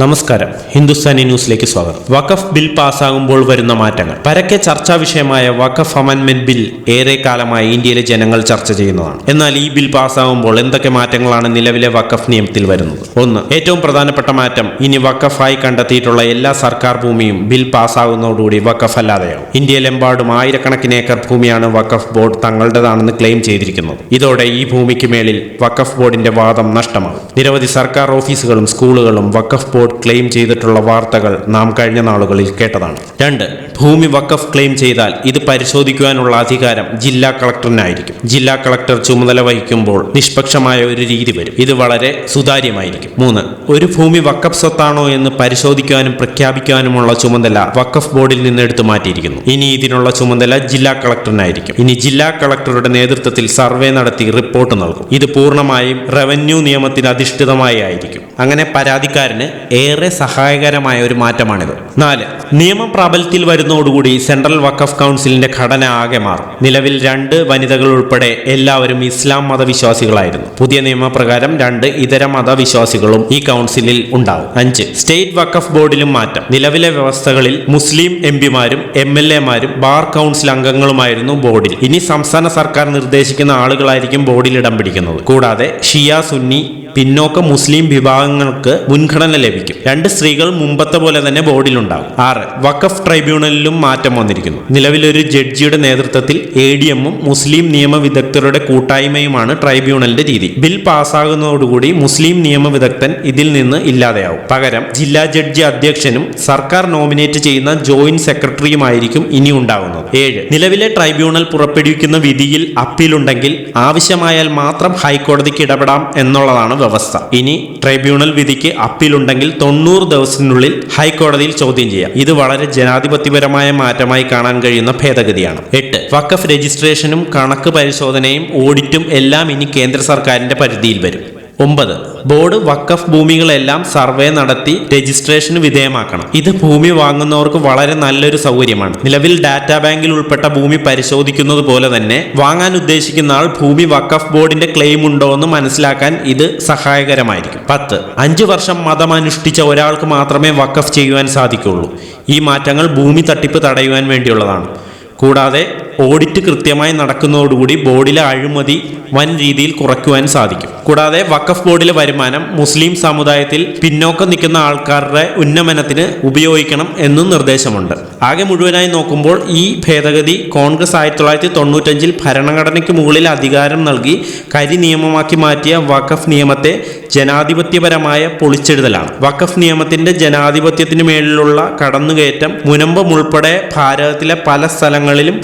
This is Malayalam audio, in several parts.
നമസ്കാരം. ഹിന്ദുസ്ഥാനി ന്യൂസിലേക്ക് സ്വാഗതം. വഖഫ് ബിൽ പാസ്സാകുമ്പോൾ വരുന്ന മാറ്റങ്ങൾ. പരക്കെ ചർച്ചാ വിഷയമായ വഖഫ് അമൻമെന്റ് ബിൽ ഏറെ കാലമായി ഇന്ത്യയിലെ ജനങ്ങൾ ചർച്ച ചെയ്യുന്നതാണ്. എന്നാൽ ഈ ബിൽ പാസ്സാകുമ്പോൾ എന്തൊക്കെ മാറ്റങ്ങളാണ് നിലവിലെ വഖഫ് നിയമത്തിൽ വരുന്നത്? ഒന്ന് ഏറ്റവും പ്രധാനപ്പെട്ട മാറ്റം ഇനി വഖഫായി കണ്ടെത്തിയിട്ടുള്ള എല്ലാ സർക്കാർ ഭൂമിയും ബിൽ പാസ്സാകുന്നതോടുകൂടി വഖഫ് അല്ലാതെയാവും ഇന്ത്യയിലെമ്പാടും ആയിരക്കണക്കിന് ഏക്കർ ഭൂമിയാണ് വഖഫ് ബോർഡ് തങ്ങളുടേതാണെന്ന് ക്ലെയിം ചെയ്തിരിക്കുന്നത്. ഇതോടെ ഈ ഭൂമിക്ക് മേളിൽ വഖഫ് ബോർഡിന്റെ വാദം നഷ്ടമാകും. നിരവധി സർക്കാർ ഓഫീസുകളും സ്കൂളുകളും വഖഫ് ബോർഡ് ക്ലെയിം ചെയ്തിട്ടുള്ള വാർത്തകൾ നാം കഴിഞ്ഞ നാളുകളിൽ കേട്ടതാണ്. രണ്ട് ഭൂമി വഖഫ് ക്ലെയിം ചെയ്താൽ ഇത് പരിശോധിക്കുവാനുള്ള അധികാരം ജില്ലാ കളക്ടറിനായിരിക്കും. ജില്ലാ കളക്ടർ ചുമതല വഹിക്കുമ്പോൾ നിഷ്പക്ഷമായ ഒരു രീതി വരും. ഇത് വളരെ സുതാര്യമായിരിക്കും. മൂന്ന് ഒരു ഭൂമി വക്കഫ് സ്വത്താണോ എന്ന് പരിശോധിക്കാനും പ്രഖ്യാപിക്കാനുമുള്ള ചുമതല വക്കഫ് ബോർഡിൽ നിന്ന് എടുത്തു മാറ്റിയിരിക്കുന്നു. ഇനി ഇതിനുള്ള ചുമതല ജില്ലാ കളക്ടറിനായിരിക്കും. ഇനി ജില്ലാ കളക്ടറുടെ നേതൃത്വത്തിൽ സർവേ നടത്തി റിപ്പോർട്ട് നൽകും. ഇത് പൂർണമായും റവന്യൂ നിയമത്തിന് അധിഷ്ഠിതമായി ആയിരിക്കും. അങ്ങനെ പരാതിക്കാരന് ഏറെ സഹായകരമായ ഒരു മാറ്റമാണിത്. നാല് നിയമം പ്രാബല്യത്തിൽ വരുന്നതോടുകൂടി സെൻട്രൽ വക്കഫ് കൗൺസിലിന്റെ ഘടന ആകെ മാറും. നിലവിൽ രണ്ട് വനിതകൾ ഉൾപ്പെടെ എല്ലാവരും ഇസ്ലാം മതവിശ്വാസികളായിരുന്നു. പുതിയ നിയമപ്രകാരം രണ്ട് ഇതര മതവിശ്വാസികളും ഈ കൗൺസിലിൽ ഉണ്ടാവും. അഞ്ച്. സ്റ്റേറ്റ് വക്കഫ് ബോർഡിലും മാറ്റം. നിലവിലെ വ്യവസ്ഥകളിൽ മുസ്ലിം എം പിമാരും എം എൽ എമാരും ബാർ കൗൺസിൽ അംഗങ്ങളുമായിരുന്നു ബോർഡിൽ. ഇനി സംസ്ഥാന സർക്കാർ നിർദ്ദേശിക്കുന്ന ആളുകളായിരിക്കും ബോർഡിൽ ഇടം പിടിക്കുന്നത്. കൂടാതെ ഷിയ സുന്നി പിന്നോക്ക മുസ്ലിം വിഭാഗങ്ങൾക്ക് മുൻഗണന ലഭിക്കും. രണ്ട് സ്ത്രീകൾ മുമ്പത്തെ പോലെ തന്നെ ബോർഡിലുണ്ടാകും. ആറ് വഖഫ് ട്രൈബ്യൂണലിലും മാറ്റം വന്നിരിക്കുന്നു. നിലവിലൊരു ജഡ്ജിയുടെ നേതൃത്വത്തിൽ എ ഡി എമ്മും മുസ്ലിം നിയമ വിദഗ്ധരുടെ കൂട്ടായ്മയുമാണ് ട്രൈബ്യൂണലിന്റെ രീതി. ബിൽ പാസ്സാകുന്നതോടുകൂടി മുസ്ലിം നിയമ വിദഗ്ധൻ ഇതിൽ നിന്ന് ഇല്ലാതെയാവും. പകരം ജില്ലാ ജഡ്ജി അധ്യക്ഷനും സർക്കാർ നോമിനേറ്റ് ചെയ്യുന്ന ജോയിന്റ് സെക്രട്ടറിയുമായിരിക്കും ഇനി ഉണ്ടാകുന്നത്. ഏഴ് നിലവിലെ ട്രൈബ്യൂണൽ പുറപ്പെടുവിക്കുന്ന വിധിയിൽ അപ്പീലുണ്ടെങ്കിൽ ആവശ്യമായാൽ മാത്രം ഹൈക്കോടതിക്ക് ഇടപെടാം എന്നുള്ളതാണ് വ്യവസ്ഥ. ഇനി ട്രൈബ്യൂണൽ വിധിക്ക് അപ്പീലുണ്ടെങ്കിൽ തൊണ്ണൂറ് ദിവസത്തിനുള്ളിൽ ഹൈക്കോടതിയിൽ ചോദ്യം ചെയ്യാം. ഇത് വളരെ ജനാധിപത്യപരമായ മാറ്റമായി കാണാൻ കഴിയുന്ന ഭേദഗതിയാണ്. എട്ട്. വഖഫ് രജിസ്ട്രേഷനും കണക്ക് പരിശോധനയും ഓഡിറ്റും എല്ലാം ഇനി കേന്ദ്ര സർക്കാരിന്റെ പരിധിയിൽ വരും. ഒമ്പത്. ബോർഡ് വക്കഫ് ഭൂമികളെല്ലാം സർവേ നടത്തി രജിസ്ട്രേഷന് വിധേയമാക്കണം. ഇത് ഭൂമി വാങ്ങുന്നവർക്ക് വളരെ നല്ലൊരു സൗകര്യമാണ്. നിലവിൽ ഡാറ്റാ ബാങ്കിൽ ഉൾപ്പെട്ട ഭൂമി പരിശോധിക്കുന്നത് പോലെ തന്നെ വാങ്ങാൻ ഉദ്ദേശിക്കുന്ന ആൾ ഭൂമി വക്കഫ് ബോർഡിന്റെ ക്ലെയിം ഉണ്ടോ എന്ന് മനസ്സിലാക്കാൻ ഇത് സഹായകരമായിരിക്കും. പത്ത്. അഞ്ചു വർഷം മതം അനുഷ്ഠിച്ച ഒരാൾക്ക് മാത്രമേ വക്കഫ് ചെയ്യുവാൻ സാധിക്കുള്ളൂ ഈ മാറ്റങ്ങൾ ഭൂമി തട്ടിപ്പ് തടയുവാൻ വേണ്ടിയുള്ളതാണ്. കൂടാതെ ഓഡിറ്റ് കൃത്യമായി നടക്കുന്നതോടുകൂടി ബോർഡിലെ അഴിമതി വൻ രീതിയിൽ കുറയ്ക്കുവാൻ സാധിക്കും. കൂടാതെ വഖഫ് ബോർഡിലെ വരുമാനം മുസ്ലിം സമുദായത്തിൽ പിന്നോക്കം നിൽക്കുന്ന ആൾക്കാരുടെ ഉന്നമനത്തിന് ഉപയോഗിക്കണം എന്നും നിർദ്ദേശമുണ്ട്. ആകെ മുഴുവനായി നോക്കുമ്പോൾ ഈ ഭേദഗതി കോൺഗ്രസ് ആയിരത്തി തൊള്ളായിരത്തി തൊണ്ണൂറ്റഞ്ചിൽ ഭരണഘടനയ്ക്ക് മുകളിൽ അധികാരം നൽകി കരി നിയമമാക്കി മാറ്റിയ വഖഫ് നിയമത്തെ ജനാധിപത്യപരമായ പൊളിച്ചെഴുതലാണ് വഖഫ് നിയമത്തിന്റെ ജനാധിപത്യത്തിന് മേളിലുള്ള കടന്നുകയറ്റം മുനമ്പം ഉൾപ്പെടെ ഭാരതത്തിലെ പല സ്ഥലങ്ങളിലും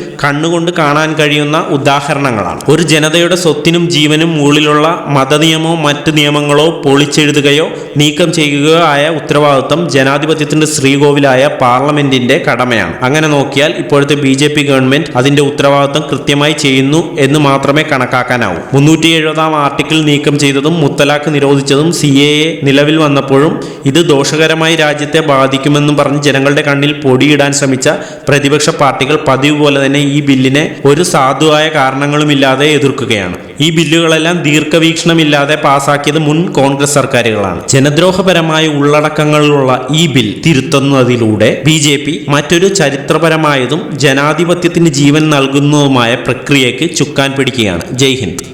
കണ്ണുകൊണ്ട് കാണാൻ കഴിയുന്ന ഉദാഹരണങ്ങളാണ്. ഒരു ജനതയുടെ സ്വത്തിനും ജീവനും മുകളിലുള്ള മതനിയമമോ മറ്റ് നിയമങ്ങളോ പൊളിച്ചെഴുതുകയോ നീക്കം ചെയ്യുകയോ ആയ ഉത്തരവാദിത്വം ജനാധിപത്യത്തിന്റെ ശ്രീകോവിലായ പാർലമെന്റിന്റെ കടമയാണ്. അങ്ങനെ നോക്കിയാൽ ഇപ്പോഴത്തെ ബി ജെ പി ഗവൺമെന്റ് അതിന്റെ ഉത്തരവാദിത്വം കൃത്യമായി ചെയ്യുന്നു എന്ന് മാത്രമേ കണക്കാക്കാനാവൂ. മുന്നൂറ്റി എഴുപതാം ആർട്ടിക്കിൾ നീക്കം ചെയ്തതും മുത്തലാഖ് നിരോധിച്ചതും സി എ എ നിലവിൽ വന്നപ്പോഴും ഇത് ദോഷകരമായി രാജ്യത്തെ ബാധിക്കുമെന്നും പറഞ്ഞ് ജനങ്ങളുടെ കണ്ണിൽ പൊടിയിടാൻ ശ്രമിച്ച പ്രതിപക്ഷ പാർട്ടികൾ പതിവ് പോലെ തന്നെ ഈ ബില്ലിനെ ഒരു സാധുവായ കാരണങ്ങളുമില്ലാതെ എതിർക്കുകയാണ്. ഈ ബില്ലുകളെല്ലാം ദീർഘവീക്ഷണമില്ലാതെ പാസാക്കിയത് മുൻ കോൺഗ്രസ് സർക്കാരുകളാണ്. ജനദ്രോഹപരമായ ഉള്ളടക്കങ്ങളിലുള്ള ഈ ബിൽ തിരുത്തുന്നതിലൂടെ ബി ജെ പി മറ്റൊരു ചരിത്രപരമായതും ജനാധിപത്യത്തിന് ജീവൻ നൽകുന്നതുമായ പ്രക്രിയയ്ക്ക് ചുക്കാൻ പിടിക്കുകയാണ്. ജയ് ഹിന്ദ്.